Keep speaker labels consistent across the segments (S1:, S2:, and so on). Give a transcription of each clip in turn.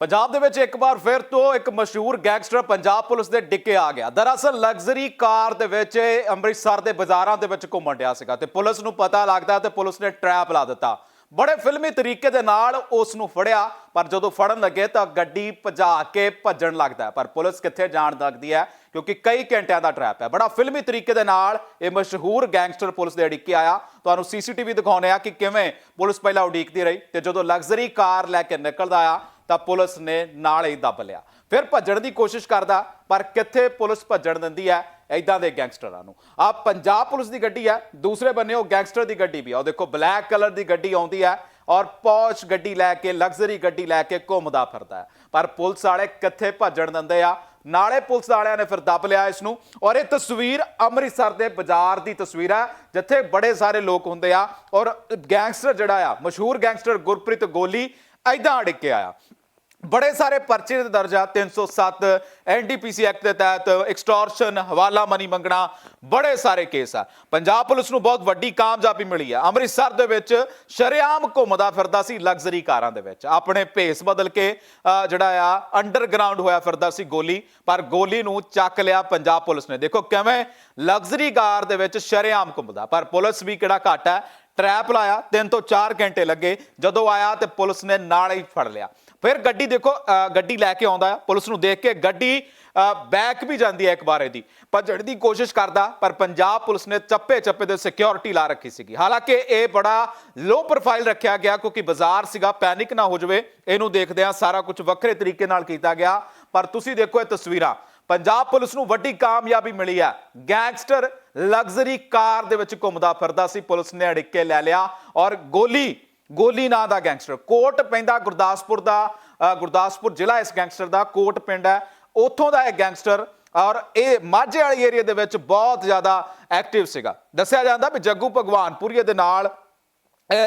S1: ਪੰਜਾਬ ਦੇ ਵਿੱਚ ਇੱਕ ਵਾਰ ਫਿਰ ਤੋਂ ਇੱਕ ਮਸ਼ਹੂਰ ਗੈਂਗਸਟਰ ਪੰਜਾਬ ਪੁਲਿਸ ਦੇ ਡਿੱਕੇ ਆ ਗਿਆ। ਦਰਅਸਲ ਲਗਜ਼ਰੀ ਕਾਰ ਦੇ ਵਿੱਚ ਇਹ ਅੰਮ੍ਰਿਤਸਰ ਦੇ ਬਾਜ਼ਾਰਾਂ ਦੇ ਵਿੱਚ ਘੁੰਮਣ ਡਿਆ ਸੀਗਾ ਤੇ ਪੁਲਿਸ ਨੂੰ ਪਤਾ ਲੱਗਦਾ ਤੇ ਪੁਲਿਸ ਨੇ ਟਰੈਪ ਲਾ ਦਿੱਤਾ। ਬੜੇ ਫਿਲਮੀ ਤਰੀਕੇ ਦੇ ਨਾਲ ਉਸ ਨੂੰ ਫੜਿਆ, ਪਰ ਜਦੋਂ ਫੜਨ ਲੱਗੇ ਤਾਂ ਗੱਡੀ ਭਜਾ ਕੇ ਭੱਜਣ ਲੱਗਦਾ ਪਰ ਪੁਲਿਸ ਕਿੱਥੇ ਜਾਣ ਲੱਗਦੀ ਹੈ? ਕਿਉਂਕਿ ਕਈ ਘੰਟਿਆਂ ਦਾ ਟਰੈਪ ਹੈ। ਬੜਾ ਫਿਲਮੀ ਤਰੀਕੇ ਦੇ ਨਾਲ ਇਹ ਮਸ਼ਹੂਰ ਗੈਂਗਸਟਰ ਪੁਲਿਸ ਦੇ ਅੜਿੱਕੇ ਆਇਆ। ਤੁਹਾਨੂੰ ਸੀਸੀਟੀਵੀ ਦਿਖਾਉਣੇ ਆ ਕਿ ਕਿਵੇਂ ਪੁਲਿਸ ਪਹਿਲਾਂ ਉਡੀਕਦੀ ਰਹੀ ਤੇ ਜਦੋਂ ਲਗਜ਼ਰੀ ਕਾਰ ਲੈ ਕੇ ਨਿਕਲਦਾ ਆ ਤਾਂ ਪੁਲਿਸ ਨੇ ਨਾਲ ਹੀ ਦੱਬ ਲਿਆ। ਫਿਰ ਭੱਜਣ ਦੀ ਕੋਸ਼ਿਸ਼ ਕਰਦਾ, ਪਰ ਕਿੱਥੇ ਪੁਲਿਸ ਭੱਜਣ ਦਿੰਦੀ ਹੈ? ਐਦਾਂ ਦੇ ਗੈਂਗਸਟਰਾਂ ਨੂੰ। ਆ ਪੰਜਾਬ ਪੁਲਿਸ ਦੀ ਗੱਡੀ ਹੈ, ਦੂਸਰੇ ਬੰਨੇ ਉਹ ਗੈਂਗਸਟਰ ਦੀ ਗੱਡੀ ਵੀ ਆ। ਉਹ ਦੇਖੋ, ਬਲੈਕ ਕਲਰ ਦੀ ਗੱਡੀ ਆਉਂਦੀ ਹੈ ਔਰ ਪੌਸ਼ ਗੱਡੀ ਲੈ ਕੇ, ਲਗਜ਼ਰੀ ਗੱਡੀ ਲੈ ਕੇ ਘੁੰਮਦਾ ਫਿਰਦਾ ਪਰ ਪੁਲਿਸ ਵਾਲੇ ਕਿੱਥੇ ਭੱਜਣ ਦਿੰਦੇ ਆ? ਨਾਲੇ ਪੁਲਿਸ ਵਾਲਿਆਂ ਨੇ ਫਿਰ ਦੱਬ ਲਿਆ ਇਸ ਨੂੰ। ਔਰ ਇਹ ਤਸਵੀਰ ਅੰਮ੍ਰਿਤਸਰ ਦੇ ਬਾਜ਼ਾਰ ਦੀ ਤਸਵੀਰ ਹੈ, ਜਿੱਥੇ ਬੜੇ ਸਾਰੇ ਲੋਕ ਹੁੰਦੇ ਆ। ਔਰ ਗੈਂਗਸਟਰ ਜਿਹੜਾ ਆ, ਮਸ਼ਹੂਰ ਗੈਂਗਸਟਰ ਗੁਰਪ੍ਰੀਤ ਗੋਲੀ ਐਦਾਂ ਅੜਿੱਕ ਕੇ ਆਇਆ। ਬੜੇ ਸਾਰੇ ਪਰਚੇ ਦੇ ਦਰਜਾ 307 ਐਨਡੀਪੀਸੀ ਐਕਟ ਦੇ ਤਹਿਤ ਐਕਸਟੋਰਸ਼ਨ ਹਵਾਲਾ ਮਨੀ ਮੰਗਣਾ, ਬੜੇ ਸਾਰੇ ਕੇਸ ਆ। ਪੰਜਾਬ ਪੁਲਿਸ ਨੂੰ ਬਹੁਤ ਵੱਡੀ ਕਾਮਯਾਬੀ ਮਿਲੀ ਆ। ਅੰਮ੍ਰਿਤਸਰ ਦੇ ਵਿੱਚ ਸ਼ਰੇਆਮ ਘੁੰਮਦਾ ਫਿਰਦਾ ਸੀ ਲਗਜ਼ਰੀ ਕਾਰਾਂ ਦੇ ਵਿੱਚ। ਆਪਣੇ ਭੇਸ ਬਦਲ ਕੇ ਜਿਹੜਾ ਆ ਅੰਡਰਗਰਾਉਂਡ ਹੋਇਆ ਫਿਰਦਾ ਸੀ ਗੋਲੀ, ਪਰ ਗੋਲੀ ਨੂੰ ਚੱਕ ਲਿਆ ਪੰਜਾਬ ਪੁਲਿਸ ਨੇ। ਦੇਖੋ ਕਿਵੇਂ ਲਗਜ਼ਰੀ ਕਾਰ ਦੇ ਵਿੱਚ ਸ਼ਰੇਆਮ ਘੁੰਮਦਾ। ਪਰ ਪੁਲਿਸ ਵੀ ਕਿਹੜਾ ਘੱਟ ਹੈ? ਟਰੈਪ ਲਾਇਆ 3 ਤੋਂ 4 ਘੰਟੇ ਲੱਗੇ। ਜਦੋਂ ਆਇਆ ਤੇ ਪੁਲਿਸ ਨੇ ਨਾਲ ਹੀ ਫੜ ਲਿਆ। ਫਿਰ ਗੱਡੀ ਦੇਖੋ ਗੱਡੀ ਲੈ ਕੇ ਆਉਂਦਾ ਹੈ ਪੁਲਿਸ ਨੂੰ ਦੇਖ ਕੇ ਗੱਡੀ ਬੈਕ ਵੀ ਜਾਂਦੀ ਹੈ ਇੱਕ ਵਾਰ ਇਹਦੀ। ਭੱਜਣ ਦੀ ਕੋਸ਼ਿਸ਼ ਕਰਦਾ, ਪਰ ਪੰਜਾਬ ਪੁਲਿਸ ਨੇ ਚੱਪੇ ਚੱਪੇ ਦੇ ਸਿਕਿਉਰਿਟੀ ਲਾ ਰੱਖੀ ਸੀਗੀ। ਹਾਲਾਂਕਿ ਇਹ ਬੜਾ ਲੋ ਪ੍ਰੋਫਾਈਲ ਰੱਖਿਆ ਗਿਆ, ਕਿਉਂਕਿ ਬਾਜ਼ਾਰ ਸੀਗਾ ਪੈਨਿਕ ਨਾ ਹੋ ਜਾਵੇ। ਇਹਨੂੰ ਦੇਖਦੇ ਆ ਸਾਰਾ ਕੁਝ ਵੱਖਰੇ ਤਰੀਕੇ ਨਾਲ ਕੀਤਾ ਗਿਆ। ਪਰ ਤੁਸੀਂ ਦੇਖੋ ਇਹ ਤਸਵੀਰਾਂ। ਪੰਜਾਬ ਪੁਲਿਸ ਨੂੰ ਵੱਡੀ ਕਾਮਯਾਬੀ ਮਿਲੀ ਹੈ। ਗੈਂਗਸਟਰ ਲਗਜ਼ਰੀ ਕਾਰ ਦੇ ਵਿੱਚ ਘੁੰਮਦਾ ਫਿਰਦਾ ਸੀ। ਪੁਲਿਸ ਨੇ ਅੜਿੱਕੇ ਲੈ ਲਿਆ ਔਰ ਗੋਲੀ ਗੋਲੀ ਨਾਂ ਦਾ ਗੈਂਗਸਟਰ। ਕੋਟ ਪੈਂਦਾ ਗੁਰਦਾਸਪੁਰ ਦਾ ਗੁਰਦਾਸਪੁਰ ਜ਼ਿਲ੍ਹਾ ਇਸ ਗੈਂਗਸਟਰ ਦਾ, ਕੋਟ ਪਿੰਡ ਹੈ। ਉੱਥੋਂ ਦਾ ਇਹ ਗੈਂਗਸਟਰ ਔਰ ਇਹ ਮਾਝੇ ਵਾਲੀ ਏਰੀਆ ਦੇ ਵਿੱਚ ਬਹੁਤ ਜ਼ਿਆਦਾ ਐਕਟਿਵ ਸੀਗਾ। ਦੱਸਿਆ ਜਾਂਦਾ ਵੀ ਜੱਗੂ ਭਗਵਾਨਪੁਰੀਏ ਦੇ ਨਾਲ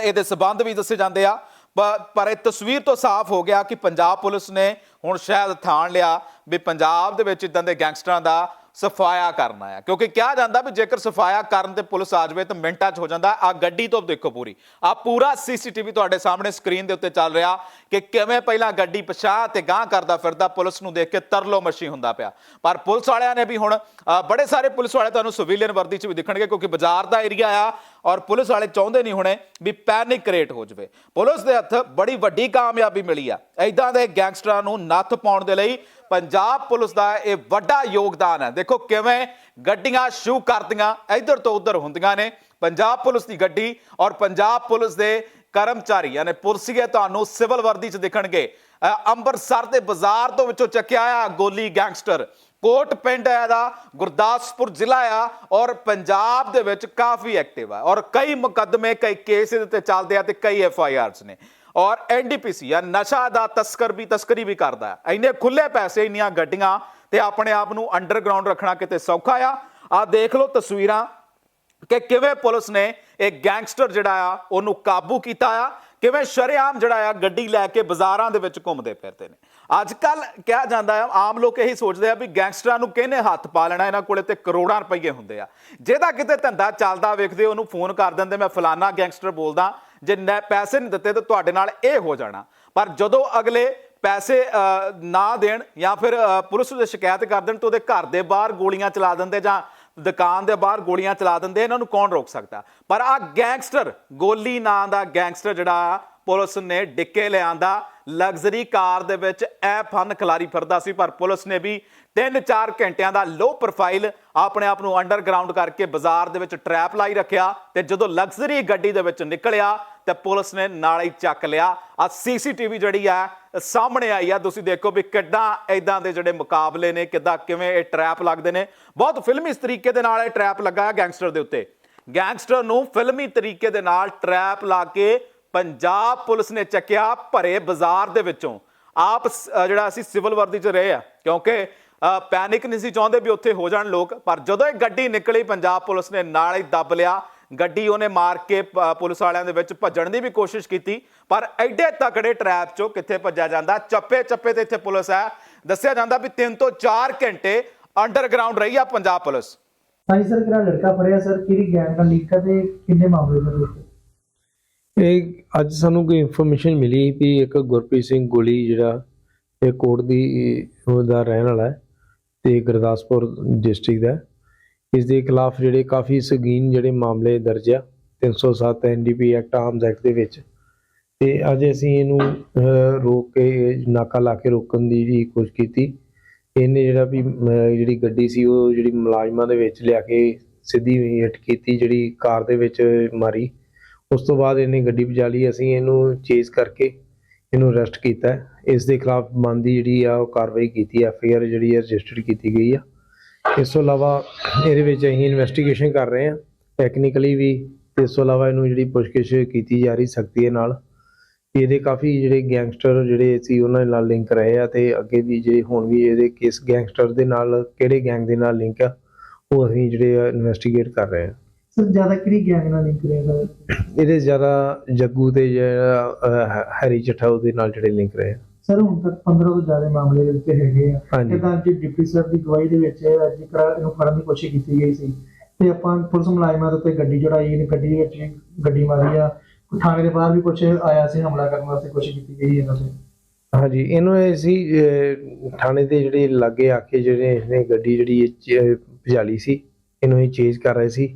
S1: ਇਹਦੇ ਸਬੰਧ ਵੀ ਦੱਸੇ ਜਾਂਦੇ ਆ। ਪ- ਪਰ ਇਹ ਤਸਵੀਰ ਤੋਂ ਸਾਫ਼ ਹੋ ਗਿਆ ਕਿ ਪੰਜਾਬ ਪੁਲਿਸ ਨੇ ਹੁਣ ਸ਼ਾਇਦ ਥਾਣ ਲਿਆ ਵੀ ਪੰਜਾਬ ਦੇ ਵਿੱਚ ਇਦਾਂ ਦੇ ਗੈਂਗਸਟਰਾਂ ਦਾ ਸਫਾਇਆ ਕਰਨਾ ਆ ਕਿਉਂਕਿ ਕਿਹਾ ਜਾਂਦਾ ਵੀ ਜੇਕਰ ਸਫਾਇਆ ਕਰਨ ਤੇ ਪੁਲਿਸ ਆ ਜਾਵੇ ਤਾਂ ਮਿੰਟਾਂ 'ਚ ਹੋ ਜਾਂਦਾ। ਆ ਗੱਡੀ ਤੋਂ ਦੇਖੋ ਪੂਰੀ। ਆ ਪੂਰਾ ਸੀਸੀਟੀਵੀ ਤੁਹਾਡੇ ਸਾਹਮਣੇ ਸਕਰੀਨ ਦੇ ਉੱਤੇ ਚੱਲ ਰਿਹਾ ਕਿ ਕਿਵੇਂ ਪਹਿਲਾਂ ਗੱਡੀ ਪਛਾਹ ਤੇ ਗਾਂਹ ਕਰਦਾ ਫਿਰਦਾ ਪੁਲਿਸ ਨੂੰ ਦੇਖ ਕੇ ਤਰਲੋ ਮੱਛੀ ਹੁੰਦਾ ਪਿਆ। ਪਰ ਪੁਲਿਸ ਵਾਲਿਆਂ ਨੇ ਵੀ ਹੁਣ ਬੜੇ ਸਾਰੇ ਪੁਲਿਸ ਵਾਲੇ ਤੁਹਾਨੂੰ ਸਿਵਿਲੀਅਨ ਵਰਦੀ 'ਚ ਵੀ ਦਿਖਣਗੇ ਕਿਉਂਕਿ ਬਾਜ਼ਾਰ ਦਾ ਏਰੀਆ ਆ ਔਰ ਪੁਲਿਸ ਵਾਲੇ ਚਾਹੁੰਦੇ ਨਹੀਂ ਹੁਣੇ ਵੀ ਪੈਨਿਕ ਕ੍ਰੀਏਟ ਹੋ ਜਾਵੇ। ਪੁਲਿਸ ਦੇ ਹੱਥ ਬੜੀ ਵੱਡੀ ਕਾਮਯਾਬੀ ਮਿਲੀ ਆ। ਐਦਾਂ ਦੇ ਗੈਂਗਸਟਰਾਂ ਨੂੰ ਨੱਥ ਪਾਉਣ ਦੇ ਲਈ ਪੰਜਾਬ ਪੁਲਿਸ ਦਾ ਇਹ ਵੱਡਾ ਯੋਗਦਾਨ ਹੈ। ਦੇਖੋ ਕਿਵੇਂ ਗੱਡੀਆਂ ਸ਼ੂ ਕਰਦੀਆਂ ਇੱਧਰ ਤੋਂ ਉੱਧਰ ਹੁੰਦੀਆਂ ਨੇ। ਪੰਜਾਬ ਪੁਲਿਸ ਦੀ ਗੱਡੀ ਔਰ ਪੰਜਾਬ ਪੁਲਿਸ ਦੇ ਕਰਮਚਾਰੀ, ਯਾਨੀ ਪੁਰਸੀਏ ਤੁਹਾਨੂੰ ਸਿਵਲ ਵਰਦੀ 'ਚ ਦਿਖਣਗੇ। ਅੰਮ੍ਰਿਤਸਰ ਦੇ ਬਾਜ਼ਾਰ ਤੋਂ ਵਿੱਚੋਂ ਚੱਕਿਆ ਆ ਗੋਲੀ ਗੈਂਗਸਟਰ। ਕੋਟ ਪਿੰਡ ਹੈ ਇਹਦਾ, ਗੁਰਦਾਸਪੁਰ ਜ਼ਿਲ੍ਹਾ ਆ ਔਰ ਪੰਜਾਬ ਦੇ ਵਿੱਚ ਕਾਫੀ ਐਕਟਿਵ ਆ ਔਰ ਕਈ ਮੁਕੱਦਮੇ, ਕਈ ਕੇਸ ਇਹਦੇ ਤੇ ਚੱਲਦੇ ਆ ਤੇ ਕਈ ਐਫ ਆਈ ਆਰਸ ਨੇ। ਔਰ ਐਨਡੀਪੀਸੀ ਆ ਨਸ਼ਾ ਦਾ ਤਸਕਰ ਵੀ ਤਸਕਰੀ ਵੀ ਕਰਦਾ ਹੈ। ਇੰਨੇ ਖੁੱਲੇ ਪੈਸੇ, ਇੰਨੀਆਂ ਗੱਡੀਆਂ ਤੇ ਆਪਣੇ ਆਪ ਨੂੰ ਅੰਡਰਗਰਾਉਂਡ ਰੱਖਣਾ ਕਿਤੇ ਸੌਖਾ ਆ। ਆ ਦੇਖ ਲਓ ਤਸਵੀਰਾਂ ਕਿ ਕਿਵੇਂ ਪੁਲਿਸ ਨੇ ਇਹ ਗੈਂਗਸਟਰ ਜਿਹੜਾ ਆ, ਉਹਨੂੰ ਕਾਬੂ ਕੀਤਾ ਆ। ਕਿਵੇਂ ਸ਼ਰੇਆਮ ਜਿਹੜਾ ਆ ਗੱਡੀ ਲੈ ਕੇ ਬਾਜ਼ਾਰਾਂ ਦੇ ਵਿੱਚ ਘੁੰਮਦੇ ਫਿਰਦੇ ਨੇ। ਅੱਜ ਕੱਲ ਕਿਹਾ ਜਾਂਦਾ ਆ, ਆਮ ਲੋਕ ਇਹੀ ਸੋਚਦੇ ਆ ਵੀ ਗੈਂਗਸਟਰਾਂ ਨੂੰ ਕਿਹਨੇ ਹੱਥ ਪਾ ਲੈਣਾ, ਇਹਨਾਂ ਕੋਲੇ ਤੇ ਕਰੋੜਾਂ ਰੁਪਏ ਹੁੰਦੇ ਆ। ਜਿਹਦਾ ਕਿਤੇ ਧੰਦਾ ਚੱਲਦਾ ਵੇਖਦੇ, ਉਹਨੂੰ ਫੋਨ ਕਰ ਦਿੰਦੇ, ਮੈਂ ਫਲਾਨਾ ਗੈਂਗਸਟਰ ਬੋਲਦਾ, ਜੇ ਨੈ- ਪੈਸੇ ਨਹੀਂ ਦਿੱਤੇ ਤਾਂ ਤੁਹਾਡੇ ਨਾਲ ਇਹ ਹੋ ਜਾਣਾ। ਪਰ ਜਦੋਂ ਅਗਲੇ ਪੈਸੇ ਨਾ ਦੇਣ ਜਾਂ ਫਿਰ ਪੁਲਿਸ ਨੂੰ ਸ਼ਿਕਾਇਤ ਕਰ ਦੇਣ ਤਾਂ ਉਹਦੇ ਘਰ ਦੇ ਬਾਹਰ ਗੋਲੀਆਂ ਚਲਾ ਦਿੰਦੇ ਜਾਂ ਦੁਕਾਨ ਦੇ ਬਾਹਰ ਗੋਲੀਆਂ ਚਲਾ ਦਿੰਦੇ, ਇਹਨਾਂ ਨੂੰ ਕੌਣ ਰੋਕ ਸਕਦਾ? ਪਰ ਆ ਗੈਂਗਸਟਰ, ਗੋਲੀ ਨਾਂ ਦਾ ਗੈਂਗਸਟਰ ਜਿਹੜਾ ਪੁਲਿਸ ਨੇ ਡਿੱਕੇ ਲਿਆਂਦਾ। ਲਗਜ਼ਰੀ ਕਾਰ ਦੇ ਵਿੱਚ ਐ ਫਨ ਖਿਲਾਰੀ ਫਿਰਦਾ ਸੀ, ਪਰ ਪੁਲਿਸ ਨੇ ਵੀ 3-4 ਘੰਟਿਆਂ ਦਾ ਲੋ ਪ੍ਰੋਫਾਈਲ ਆਪਣੇ ਆਪ ਨੂੰ ਅੰਡਰਗਰਾਉਂਡ ਕਰਕੇ ਬਾਜ਼ਾਰ ਦੇ ਵਿੱਚ ਟਰੈਪ ਲਾਈ ਰੱਖਿਆ ਤੇ ਜਦੋਂ ਲਗਜ਼ਰੀ ਗੱਡੀ ਦੇ ਵਿੱਚ ਨਿਕਲਿਆ ਤੇ ਪੁਲਿਸ ਨੇ ਨਾਲ ਹੀ ਚੱਕ ਲਿਆ। ਆ ਸੀਸੀਟੀਵੀ ਜਿਹੜੀ ਆ, ਸਾਹਮਣੇ ਆਈ ਆ। ਤੁਸੀਂ ਦੇਖੋ ਵੀ ਕਿੱਦਾਂ ਐਦਾਂ ਦੇ ਜਿਹੜੇ ਮੁਕਾਬਲੇ ਨੇ, ਕਿੱਦਾਂ ਕਿਵੇਂ ਇਹ ਟਰੈਪ ਲੱਗਦੇ ਨੇ। ਬਹੁਤ ਫਿਲਮੀ ਤਰੀਕੇ ਦੇ ਨਾਲ ਇਹ ਟਰੈਪ ਲੱਗਾ ਹੈ ਗੈਂਗਸਟਰ ਦੇ ਉੱਤੇ। ਗੈਂਗਸਟਰ ਨੂੰ ਫਿਲਮੀ ਤਰੀਕੇ ਦੇ ਨਾਲ ਟਰੈਪ ਲਾ ਕੇ ਪੰਜਾਬ ਪੁਲਿਸ ਨੇ ਚੱਕਿਆ ਭਰੇ ਬਾਜ਼ਾਰ ਦੇ ਵਿੱਚੋਂ। ਆਪ ਜਿਹੜਾ ਅਸੀਂ ਸਿਵਲ ਵਰਦੀ 'ਚ ਰਹੇ ਆ, ਕਿਉਂਕਿ ਪੈਨਿਕ ਨਹੀਂ ਸੀ ਚਾਹੁੰਦੇ ਵੀ ਉੱਥੇ ਹੋ ਜਾਣ ਲੋਕ, ਪਰ ਜਦੋਂ ਇਹ ਗੱਡੀ ਨਿਕਲੀ, ਪੰਜਾਬ ਪੁਲਿਸ ਨੇ ਨਾਲ ਹੀ ਦੱਬ ਲਿਆ। ਗੱਡੀ ਉਹਨੇ ਮਾਰ ਕੇ ਪੁਲਿਸ ਵਾਲਿਆਂ ਦੇ ਵਿੱਚ ਭੱਜਣ ਦੀ ਵੀ ਕੋਸ਼ਿਸ਼ ਕੀਤੀ ਪਰ ਐਡੇ ਤਕੜੇ ਟਰੈਪ 'ਚੋਂ ਕਿੱਥੇ ਭੱਜਿਆ ਜਾਂਦਾ? ਚੱਪੇ ਚੱਪੇ ਤੇ ਇੱਥੇ ਪੁਲਿਸ ਹੈ। ਦੱਸਿਆ ਜਾਂਦਾ ਵੀ 3 ਤੋਂ 4 ਘੰਟੇ ਅੰਡਰਗਰਾਉਂਡ ਰਹੀ ਆ ਪੰਜਾਬ ਪੁਲਿਸ।
S2: ਹਾਂਜੀ ਸਰ ਕਿਹੜਾ ਲੜਕਾ ਫੜਿਆ ਸਰ? ਕਿਹੜੀ ਗੈਂਗ ਦਾ ਲੀਕ ਤੇ ਕਿੰਨੇ ਮਾਮਲੇ ਸਰ ਵਿੱਚ
S3: ਇਹ ਅੱਜ ਸਾਨੂੰ ਕੋਈ ਇਨਫੋਰਮੇਸ਼ਨ ਮਿਲੀ ਵੀ ਇੱਕ ਗੁਰਪ੍ਰੀਤ ਸਿੰਘ ਗੋਲੀ ਜਿਹੜਾ ਇਹ ਕੋਟ ਦੀ ਉਹਦਾ ਰਹਿਣ ਵਾਲਾ ਹੈ ਤੇ ਗੁਰਦਾਸਪੁਰ ਡਿਸਟ੍ਰਿਕਟ ਦਾ। ਇਸ ਦੇ ਖਿਲਾਫ ਜਿਹੜੇ ਕਾਫੀ ਸੰਗੀਨ ਜਿਹੜੇ ਮਾਮਲੇ ਦਰਜ ਆ 307 ਐਨਡੀਪੀ ਐਕਟ ਆਰਮਸ ਐਕਟ ਦੇ ਵਿੱਚ। ਤੇ ਅੱਜ ਅਸੀਂ ਇਹਨੂੰ ਰੋਕ ਕੇ, ਨਾਕਾ ਲਾ ਕੇ ਰੋਕਣ ਦੀ ਵੀ ਕੋਸ਼ਿਸ਼ ਕੀਤੀ। ਇਹਨੇ ਜਿਹੜਾ ਵੀ ਜਿਹੜੀ ਗੱਡੀ ਸੀ, ਉਹ ਜਿਹੜੀ ਮੁਲਾਜ਼ਮਾਂ ਦੇ ਵਿੱਚ ਲਿਆ ਕੇ ਸਿੱਧੀ ਹਿੱਟ ਕੀਤੀ, ਜਿਹੜੀ ਕਾਰ ਦੇ ਵਿੱਚ ਮਾਰੀ। ਉਸ ਤੋਂ ਬਾਅਦ ਇਹਨੇ ਗੱਡੀ ਭਜਾ ਲਈ, ਅਸੀਂ ਇਹਨੂੰ ਚੇਸ ਕਰਕੇ ਇਹਨੂੰ ਅਰੈਸਟ ਕੀਤਾ। ਇਸ ਦੇ ਖਿਲਾਫ ਬਣਦੀ ਜਿਹੜੀ ਆ, ਉਹ ਕਾਰਵਾਈ ਕੀਤੀ, ਐਫ ਆਈ ਆਰ ਜਿਹੜੀ ਹੈ ਰਜਿਸਟਰਡ ਕੀਤੀ ਗਈ ਆ। ਇਸ ਤੋਂ ਇਲਾਵਾ ਇਹਦੇ ਵਿੱਚ ਅਸੀਂ ਇਨਵੈਸਟੀਗੇਸ਼ਨ ਕਰ ਰਹੇ ਹਾਂ। ਟੈਕਨੀਕਲੀ ਵੀ ਇਸ ਤੋਂ ਇਲਾਵਾ ਇਹਨੂੰ ਜਿਹੜੀ ਪੁੱਛਗਿੱਛ ਕੀਤੀ ਜਾ ਰਹੀ ਸਖਤੀ ਦੇ ਨਾਲ। ਇਹਦੇ ਕਾਫੀ ਜਿਹੜੇ ਗੈਂਗਸਟਰ ਜਿਹੜੇ ਸੀ ਉਹਨਾਂ ਨਾਲ ਲਿੰਕ ਰਹੇ ਆ ਤੇ ਅੱਗੇ ਵੀ ਜਿਹੜੇ ਹੁਣ ਵੀ ਇਹਦੇ ਕਿਸ ਗੈਂਗਸਟਰ ਦੇ ਨਾਲ ਕਿਹੜੇ ਗੈਂਗ ਦੇ ਨਾਲ ਲਿੰਕ ਆ ਉਹ ਅਸੀਂ ਜਿਹੜੇ ਇਨਵੈਸਟੀਗੇਟ ਕਰ ਰਹੇ ਹਾਂ।
S2: ਸਰ ਜ਼ਿਆਦਾ ਕਿਹੜੀ ਗੈਂਗ ਨਾਲ ਲਿੰਕ ਰਿਹਾ ਸਰ?
S3: ਇਹਦੇ ਜ਼ਿਆਦਾ ਜੱਗੂ ਤੇ ਜਿਹੜਾ ਹੈਰੀ ਚੱਠਾ ਉਹਦੇ ਨਾਲ ਜਿਹੜੇ ਲਿੰਕ ਰਹੇ ਆ।
S2: ਸਰ ਹੁਣ ਤੱਕ 15 ਤੋਂ ਜ਼ਿਆਦਾ ਮਾਮਲੇ ਦੇ ਵਿੱਚ ਹੈਗੇ ਆ।
S3: ਹਾਂਜੀ।
S2: ਕਿਦਾਂ ਜੀ ਡਿਪਟੀ ਸਰ ਦੀ ਗਵਾਹੀ ਦੇ ਵਿੱਚ ਅੱਜ ਕਰਾ ਇਹਨੂੰ ਫੜਨ ਦੀ ਕੋਸ਼ਿਸ਼ ਕੀਤੀ ਗਈ ਸੀ। ਤੇ ਆਪਾਂ ਪੁਲਿਸ ਮੁਲਾਜ਼ਮਾਂ ਦੇ ਉੱਤੇ ਗੱਡੀ ਚੜਾਈ ਇਹਨੇ ਗੱਡੀ ਵਿੱਚ ਗੱਡੀ ਮਾਰੀ ਆ। ਥਾਣੇ ਦੇ ਬਾਹਰ ਵੀ ਕੁਝ ਆਇਆ ਸੀ ਹਮਲਾ ਕਰਨ ਵਾਸਤੇ ਕੋਸ਼ਿਸ਼ ਕੀਤੀ ਗਈ ਇਹਨਾਂ ਤੇ।
S3: ਹਾਂਜੀ ਇਹਨੂੰ ਇਹ ਸੀ ਅਹ, ਥਾਣੇ ਦੇ ਜਿਹੜੇ ਲਾਗੇ ਆ ਕੇ ਜਿਹੜੇ ਇਹਨੇ ਗੱਡੀ ਜਿਹੜੀ ਇਹ 'ਚ ਭਜਾਲੀ ਸੀ ਇਹਨੂੰ ਇਹ ਚੇਂਜ ਕਰ ਰਹੇ ਸੀ।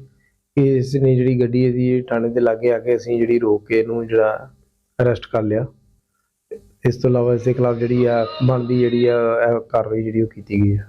S3: ਕਿ ਇਸ ਨੇ ਜਿਹੜੀ ਗੱਡੀ ਇਹਦੀ ਥਾਣੇ ਦੇ ਲਾਗੇ ਆ ਕੇ ਅਸੀਂ ਜਿਹੜੀ ਰੋਕ ਕੇ ਇਹਨੂੰ ਜਿਹੜਾ ਅਰੈਸਟ ਕਰ ਲਿਆ। ਇਸ ਤੋਂ ਇਲਾਵਾ ਇਸ ਦੇ ਖਿਲਾਫ ਜਿਹੜੀ ਆ ਬਣਦੀ ਜਿਹੜੀ ਆ ਕਾਰਵਾਈ ਜਿਹੜੀ ਉਹ ਕੀਤੀ ਗਈ ਆ।